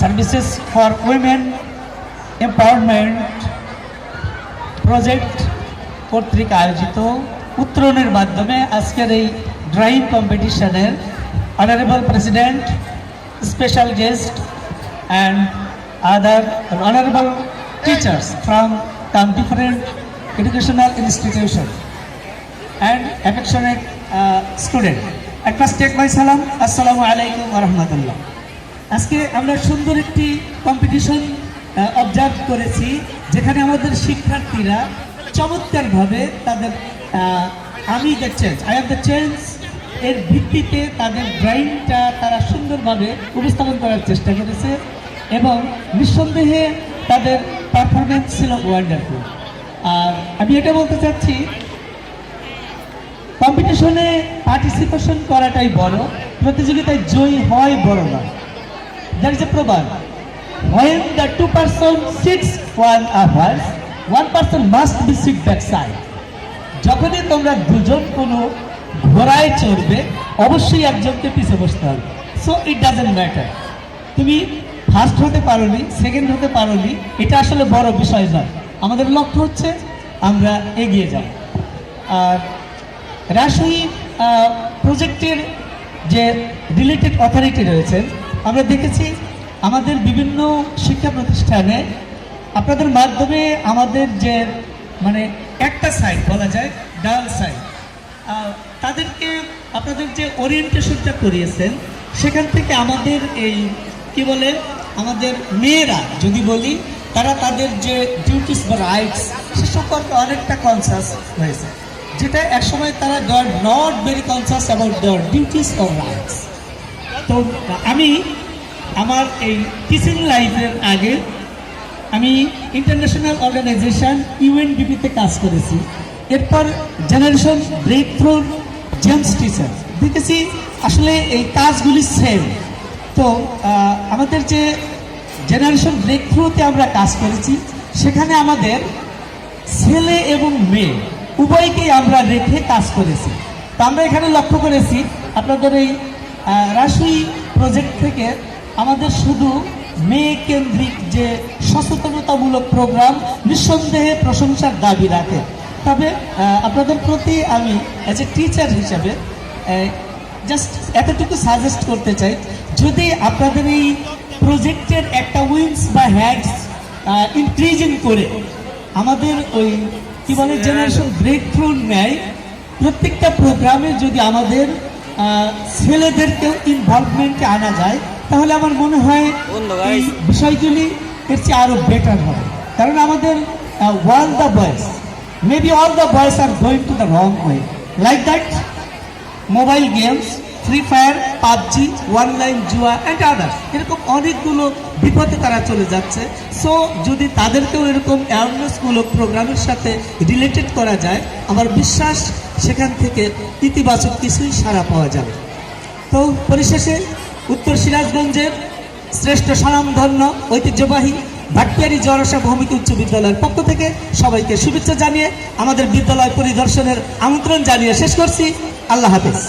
Services for women empowerment project কর্তৃক আয়োজিত উত্তরণের মাধ্যমে আজকের এই ড্রয়িং কম্পিটিশনের honourable president special guest and other honourable teachers from some different educational institution and affectionate uh, student. I must take my salam. Assalamu alaikum. আজকে আমরা সুন্দর একটি কম্পিটিশন অবজার্ভ করেছি, যেখানে আমাদের শিক্ষার্থীরা চমৎকারভাবে তাদের আমি the change I am the change এর ভিত্তিতে তাদের ড্রয়িংটা তারা সুন্দরভাবে উপস্থাপন করার চেষ্টা করেছে এবং নিঃসন্দেহে তাদের পারফরমেন্স ছিল ওয়ান্ডারফুল আর আমি এটা বলতে চাচ্ছি কম্পিটিশনে পার্টিসিপেশন করাটাই বড়, প্রতিযোগিতায় জয়ী হয় বড় না There is a proverb. When the two person sits one hours, one person must be sit back side. যখনই তোমরা দুজন কোনো ঘোড়ায় চড়বে অবশ্যই একজনকে পিছিয়ে বসতে হবে সো ইট ডাজেন্ট ম্যাটার তুমি ফার্স্ট হতে পারোনি সেকেন্ড হতে পারোনি এটা আসলে বড় বিষয় নয় আমাদের লক্ষ্য হচ্ছে আমরা এগিয়ে যাব আর রাজশাহী প্রজেক্টের যে রিলেটেড অথরিটি রয়েছেন আমরা দেখেছি আমাদের বিভিন্ন শিক্ষা প্রতিষ্ঠানে আপনাদের মাধ্যমে আমাদের যে মানে একটা সাইড বলা যায়, ডাল সাইড তাদেরকে আপনাদের যে ওরিয়েন্টেশনটা করিয়েছেন, সেখান থেকে আমাদের এই, কি বলে, আমাদের মেয়েরা যদি বলি, তারা তাদের যে ডিউটিস বা রাইটস সে সম্পর্কে অনেকটা কনসাস হয়েছে। যেটা একসময় তারা they are not very conscious about দেওয়ার ডিউটিস অর রাইটস তো আমি আমার এই টিচিং লাইফের আগে আমি ইন্টারন্যাশনাল অর্গানাইজেশন ইউএনডিপিতে কাজ করেছি। এরপর জেনারেশন ব্রেক থ্রুর জেমস টিচার দেখেছি আসলে এই কাজগুলি সেম তো আমাদের যে জেনারেশন ব্রেক থ্রুতে আমরা কাজ করেছি, সেখানে আমাদের ছেলে এবং মেয়ে উভয়কেই আমরা রেখে কাজ করেছি। তো আমরা এখানে লক্ষ্য করেছি, আপনাদের এই রাশি প্রজেক্ট থেকে আমাদের শুধু মেয়ে কেন্দ্রিক যে সচেতনতামূলক প্রোগ্রাম নিঃসন্দেহে প্রশংসার দাবি রাখে। তবে আপনাদের প্রতি আমি অ্যাজ এ টিচার হিসাবে জাস্ট এতটুকু সাজেস্ট করতে চাই, যদি আপনাদের এই প্রজেক্টের একটা উইংস বা হ্যাডস ইনক্রিজিং করে আমাদের ওই, কি বলে জেনারেশন ব্রেক থ্রু নেয়, প্রত্যেকটা প্রোগ্রামে যদি আমাদের ছেলেদেরকেও ইনভলভমেন্টে আনা যায়। তাহলে আমার মনে হয় এই বিষয়গুলি এর চেয়ে আরও বেটার হবে। কারণ আমাদের all the boys maybe all the boys are going to the wrong way like that mobile games free fire PUBG online জুয়া অ্যান্ড আদার্স এরকম অনেকগুলো বিপদে তারা চলে যাচ্ছে। সো যদি তাদেরকেও এরকম অ্যাওয়ারনেসমূলক প্রোগ্রামের সাথে রিলেটেড করা যায়, আমার বিশ্বাস সেখান থেকে ইতিবাচক কিছুই সাড়া পাওয়া যাবে। তো, পরিশেষে উত্তর সিরাজগঞ্জের শ্রেষ্ঠ স্বনামধন্য ঐতিহ্যবাহী ভাটিয়ারি জরসা ভৌমিক উচ্চ বিদ্যালয়ের পক্ষ থেকে সবাইকে শুভেচ্ছা জানিয়ে আমাদের বিদ্যালয় পরিদর্শনের আমন্ত্রণ জানিয়ে শেষ করছি। আল্লাহ হাফেজ।